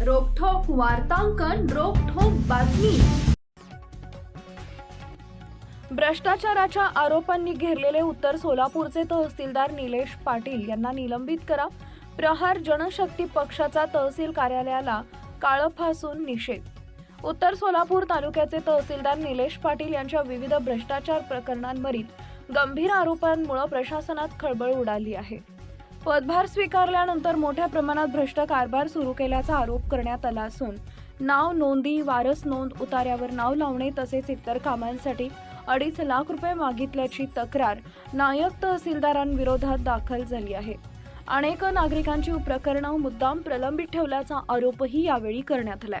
वार्तांकन रोखोक बातमी. भ्रष्टाचाराच्या आरोपांनी घेरलेले उत्तर सोलापूरचे तहसीलदार निलेश पाटील यांना निलंबित करा. प्रहार जनशक्ती पक्षाचा तहसील कार्यालयाला काळं फासून निषेध. उत्तर सोलापूर तालुक्याचे तहसीलदार निलेश पाटील यांच्या विविध भ्रष्टाचार प्रकरणांवरील गंभीर आरोपांमुळे प्रशासनात खळबळ उडाली आहे. पदभार स्वीकारल्यानंतर मोठ्या प्रमाणात भ्रष्ट कारभार सुरू केल्याचा आरोप करण्यात आला असून नाव नोंदी वारस नोंद उतार्यावर नाव लावणे तसेच इतर कामांसाठी अडीच लाख रुपये मागितल्याची तक्रार नायक तहसीलदारांविरोधात दाखल झाली आहे. अनेक नागरिकांची प्रकरणं मुद्दाम प्रलंबित ठेवल्याचा आरोपही यावेळी करण्यात आलाय.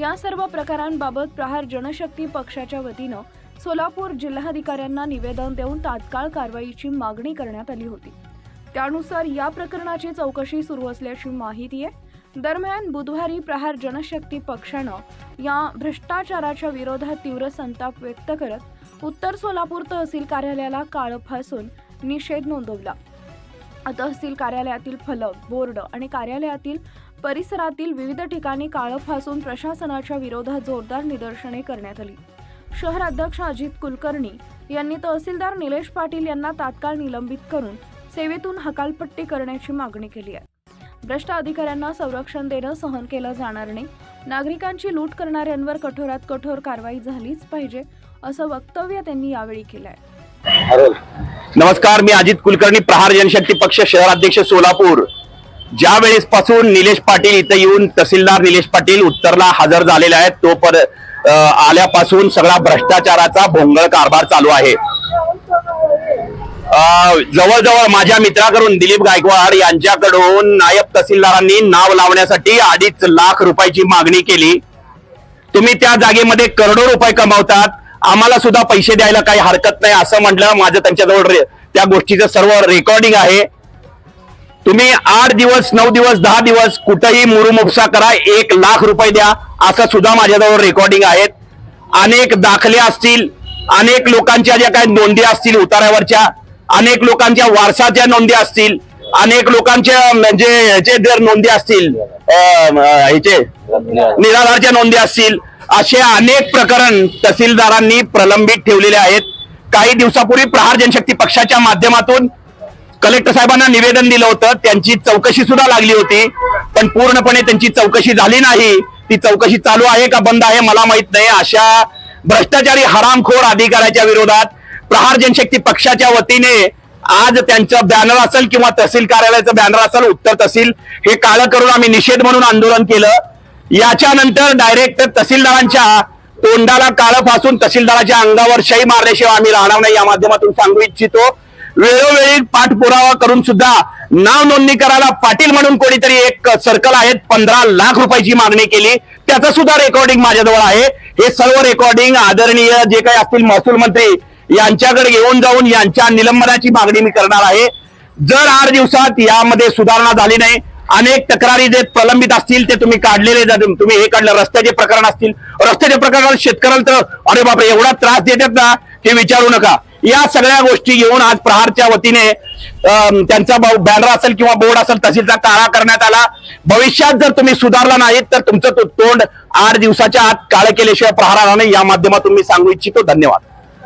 या सर्व प्रकारांबाबत प्रहार जनशक्ती पक्षाच्या वतीनं सोलापूर जिल्हाधिकाऱ्यांना निवेदन देऊन तात्काळ कारवाईची मागणी करण्यात आली होती. त्यानुसार या प्रकरणाची चौकशी सुरू असल्याची माहिती आहे. दरम्यान बुधवारी प्रहार जनशक्ती पक्षानं या भ्रष्टाचाराच्या विरोधात तीव्र संताप व्यक्त करत उत्तर सोलापूर तहसील कार्यालयाला काळं फासून निषेध नोंदवला. तहसील कार्यालयातील फलक बोर्ड आणि कार्यालयातील परिसरातील विविध ठिकाणी काळं फासून प्रशासनाच्या विरोधात जोरदार निदर्शने करण्यात आली. शहर अध्यक्ष अजित कुलकर्णी यांनी तहसीलदार निलेश पाटील यांना तात्काळ निलंबित करून सेवेतून हकालपट्टी करण्याची मागणी केली आहे. भ्रष्ट अधिकाऱ्यांना संरक्षण देणं सहन केलं जाणार नाही. नागरिकांची लूट करणाऱ्यांवर कठोरात कठोर कारवाई झालीच पाहिजे असं वक्तव्य त्यांनी यावेळी केलं आहे नमस्कार मी अजित कुलकर्णी प्रहार जनशक्ती पक्ष शहराध्यक्ष सोलापूर. ज्या वेळेस पासून निलेश पाटील इथं येऊन तहसीलदार निलेश पाटील उत्तरला हजर झालेले आहेत तो पर आल्यापासून सगळा भ्रष्टाचाराचा भोंगळ कारभार चालू आहे. जवळजवळ माझ्या मित्राकडून दिलीप गायकवाड यांच्याकडून नायब तहसीलदारांनी नाव लावण्यासाठी अडीच लाख रुपयाची मागणी केली. तुम्ही त्या जागेमध्ये करोडो रुपये कमावतात. आम्हाला सुद्धा पैसे द्यायला काही हरकत नाही असं म्हटलं. माझं त्यांच्याजवळ त्या गोष्टीचं सर्व रेकॉर्डिंग आहे. तुम्ही आठ दिवस नऊ दिवस दहा दिवस कुठेही मुरुमुपसा करा. एक लाख रुपये द्या. असं सुद्धा माझ्याजवळ रेकॉर्डिंग आहेत. अनेक दाखले असतील. अनेक लोकांच्या ज्या काही नोंदी असतील उतारावरच्या अनेक लोकांच्या वारसाच्या नोंदी असतील अनेक लोकांच्या म्हणजे ह्याचे जर नोंदी असतील ह्याचे निराधारच्या नोंदी असतील असे अनेक प्रकरण तहसीलदारांनी प्रलंबित ठेवलेले आहेत. काही दिवसापूर्वी प्रहार जनशक्ती पक्षाच्या माध्यमातून कलेक्टर साहेबांना निवेदन दिलं होतं. त्यांची चौकशी सुद्धा लागली होती. पण पूर्णपणे त्यांची चौकशी झाली नाही. ती चौकशी चालू आहे का बंद आहे मला माहीत नाही. अशा भ्रष्टाचारी हरामखोर अधिकाऱ्याच्या विरोधात प्रहार जनशक्ती पक्षाच्या वतीने आज त्यांचं बॅनर असेल किंवा तहसील कार्यालयाचं बॅनर असेल उत्तर तहसील हे काळं करून आम्ही निषेध म्हणून आंदोलन केलं. याच्यानंतर डायरेक्ट तहसीलदारांच्या तोंडाला काळं फासून तहसीलदाराच्या अंगावर शही मारल्याशिवाय आम्ही राहणार नाही या माध्यमातून सांगू इच्छितो. वेळोवेळी पाठपुरावा करून सुद्धा नाव नोंदणी करायला पाटील म्हणून कोणीतरी एक सर्कल आहेत पंधरा लाख रुपयाची मागणी केली. त्याचं सुद्धा रेकॉर्डिंग माझ्याजवळ आहे. हे सर्व रेकॉर्डिंग आदरणीय जे काही असतील महसूल मंत्री यांच्याकडे घेऊन जाऊन यांच्या निलंबनाची मागणी मी करणार आहे. जर आठ दिवसात यामध्ये सुधारणा झाली नाही अनेक तक्रारी जे प्रलंबित असतील ते तुम्ही काढलेले तुम्ही हे काढलं रस्त्याचे प्रकरण असतील रस्त्याच्या प्रकरणात शेतकऱ्याला तर अरे बापरे एवढा त्रास देतात ना ते विचारू नका. या सगळ्या गोष्टी घेऊन आज प्रहारच्या वतीने अं, त्यांचा बॅनर असेल किंवा बोर्ड असेल तहसीलचा काळा करण्यात आला. भविष्यात जर तुम्ही सुधारला नाहीत तर तुमचं तो तोंड आठ दिवसाच्या आत काळे केल्याशिवाय प्रहार नाही. या माध्यमातून मी सांगू इच्छितो. धन्यवाद.